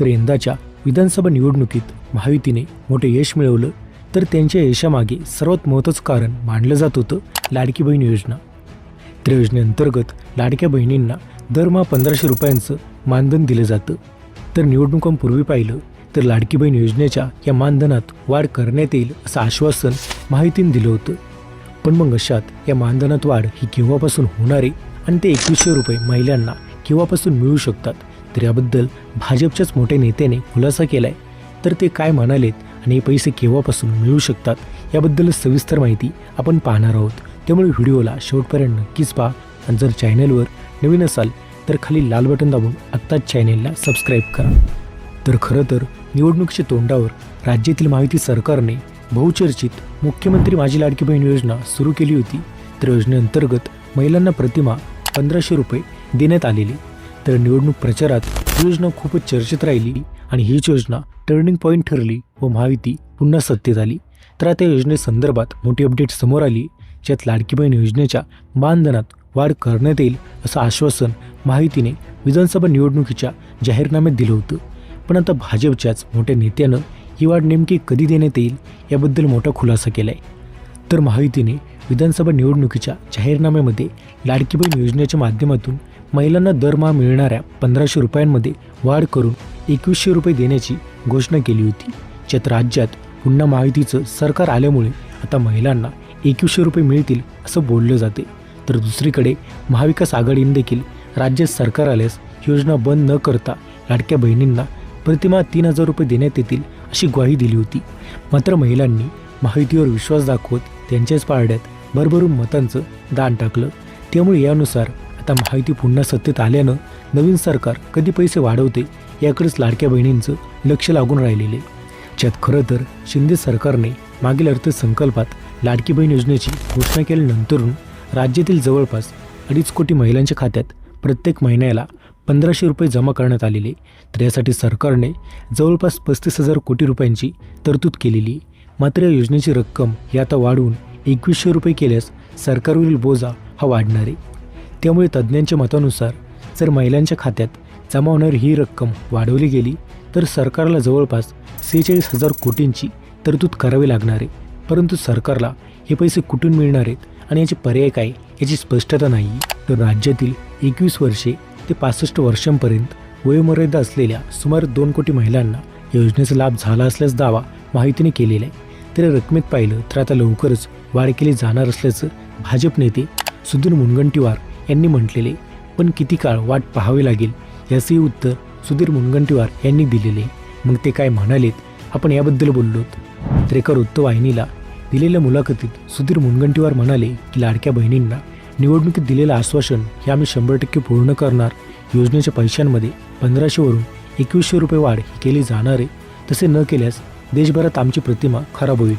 तर यंदाच्या विधानसभा निवडणुकीत महायुतीने मोठे यश मिळवलं तर त्यांच्या यशामागे सर्वात महत्त्वाचं कारण मानलं जात होतं लाडकी बहीण योजना. तर योजनेअंतर्गत लाडक्या बहिणींना दरमहा पंधराशे रुपयांचं मानधन दिलं जातं. तर निवडणुकांपूर्वी पाहिलं तर लाडकी बहीण योजनेच्या या मानधनात वाढ करण्यात येईल असं आश्वासन माहितीने दिलं होतं. पण मग अशात या मानधनात वाढ ही केव्हापासून होणारे आणि ते एकवीसशे रुपये महिलांना केव्हापासून मिळू शकतात? तर याबद्दल भाजपच्याच मोठ्या नेत्याने खुलासा केलाय. तर ते काय म्हणालेत आणि हे पैसे केव्हापासून मिळू शकतात याबद्दल सविस्तर माहिती आपण पाहणार आहोत. त्यामुळे व्हिडिओला शेवटपर्यंत नक्कीच पहा आणि जर चॅनलवर नवीन असाल तर खाली लाल बटन दाबून आत्ताच चॅनेलला सबस्क्राईब करा. तर खरं तर निवडणुकीच्या तोंडावर राज्यातील माहिती सरकारने बहुचर्चित मुख्यमंत्री माझी लाडकी बहीण योजना सुरू केली होती. तर योजनेअंतर्गत महिलांना प्रतिमा पंधराशे रुपये देण्यात आलेली. तर निवडणूक प्रचारात ही योजना खूपच चर्चेत राहिली आणि हीच योजना टर्निंग पॉईंट ठरली व महायुती पुन्हा सत्तेत आली. तर आता योजनेसंदर्भात मोठी अपडेट समोर आली ज्यात लाडकी बहीण योजनेच्या मानधनात वाढ करण्यात येईल असं आश्वासन महायुतीने विधानसभा निवडणुकीच्या जाहीरनाम्यात दिलं होतं. पण आता भाजपच्याच मोठ्या नेत्यानं ही वाढ नेमकी कधी देण्यात येईल याबद्दल मोठा खुलासा केला आहे तर महायुतीने विधानसभा निवडणुकीच्या जाहीरनाम्यामध्ये लाडकी बहीण योजनेच्या माध्यमातून महिलांना दरमहा मिळणाऱ्या पंधराशे रुपयांमध्ये वाढ करून एकवीसशे रुपये देण्याची घोषणा केली होती. ज्यात राज्यात पुन्हा महायुतीचं सरकार आल्यामुळे आता महिलांना एकवीसशे रुपये मिळतील असं बोललं जाते. तर दुसरीकडे महाविकास आघाडीने देखील राज्यात सरकार आल्यास योजना बंद न करता लाडक्या बहिणींना प्रतिमा तीन हजार रुपये देण्यात येतील अशी ग्वाही दिली होती. मात्र महिलांनी महायुतीवर विश्वास दाखवत त्यांच्याच पारड्यात भरभरून मतांचं दान टाकलं. त्यामुळे यानुसार आता महायुती पुन्हा सत्तेत आल्यानं नवीन सरकार कधी पैसे वाढवते याकडेच लाडक्या बहिणींचं लक्ष लागून राहिलेले. ज्यात खरं तर शिंदे सरकारने मागील अर्थसंकल्पात लाडकी बहीण योजनेची घोषणा केल्यानंतरून राज्यातील जवळपास अडीच कोटी महिलांच्या खात्यात प्रत्येक महिन्याला पंधराशे रुपये जमा करण्यात आलेले. तर यासाठी सरकारने जवळपास पस्तीस हजार कोटी रुपयांची तरतूद केलेली. मात्र या योजनेची रक्कम ही आता वाढवून एकवीसशे रुपये केल्यास सरकारवरील बोजा हा वाढणार. आहे त्यामुळे तज्ज्ञांच्या मतानुसार जर महिलांच्या खात्यात जमा होणारी ही रक्कम वाढवली गेली तर सरकारला जवळपास सेहेचाळीस हजार कोटींची तरतूद करावी लागणार आहे. परंतु सरकारला हे पैसे कुठून मिळणार आहेत आणि याचे पर्याय काय याची स्पष्टता नाही. तर राज्यातील एकवीस वर्षे ते पासष्ट वर्षांपर्यंत वयोमर्यादा असलेल्या सुमारे दोन कोटी महिलांना योजनेचा लाभ झाला असल्याचा दावा माहितीने केलेला आहे. तर रकमेत पाहिलं तर आता लवकरच वाढ केली जाणार असल्याचं भाजप नेते सुधीर मुनगंटीवार यांनी म्हटलेले पण किती काळ वाट पाहावी लागेल? याचंही उत्तर सुधीर मुनगंटीवार यांनी दिलेले. मग ते काय म्हणालेत आपण याबद्दल बोललोत. तर एका वृत्तवाहिनीला दिलेल्या मुलाखतीत सुधीर मुनगंटीवार म्हणाले की लाडक्या बहिणींना निवडणुकीत दिलेलं आश्वासन हे आम्ही शंभर टक्के पूर्ण करणार. योजनेच्या पैशांमध्ये पंधराशेवरून एकवीसशे रुपये वाढ ही केली जाणार आहे. तसे न केल्यास देशभरात आमची प्रतिमा खराब होईल.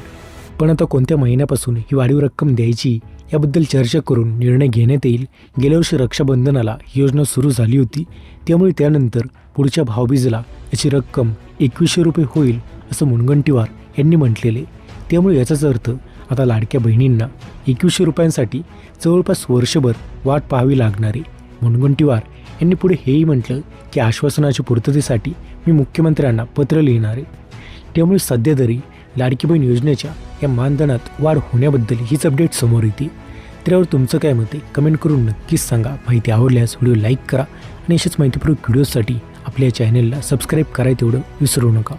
पण आता कोणत्या महिन्यापासून ही वाढीव रक्कम द्यायची याबद्दल चर्चा करून निर्णय घेण्यात येईल. गेल्या वर्षी रक्षाबंधनाला ही योजना सुरू झाली होती. त्यामुळे त्यानंतर पुढच्या भावबीजला याची रक्कम एकवीसशे रुपये होईल असं मुनगंटीवार यांनी म्हटलेले. त्यामुळे याचाच अर्थ आता लाडक्या बहिणींना एकवीसशे रुपयांसाठी जवळपास वर्षभर वाट पाहावी लागणारे मुनगंटीवार यांनी पुढे हेही म्हटलं की आश्वासनाच्या पूर्ततेसाठी मी मुख्यमंत्र्यांना पत्र लिहिणार. आहे त्यामुळे सध्या तरी लाडकी बहीण योजनेच्या या मानधनात वाढ होण्याबद्दल हीच अपडेट समोर येते. त्यावर तुमचं काय मत आहे कमेंट करून नक्कीच सांगा. माहिती आवडल्यास व्हिडिओ लाईक करा आणि अशाच माहितीपूर्वक व्हिडिओसाठी आपल्या चॅनलला सबस्क्राईब करायला तेवढं विसरू नका.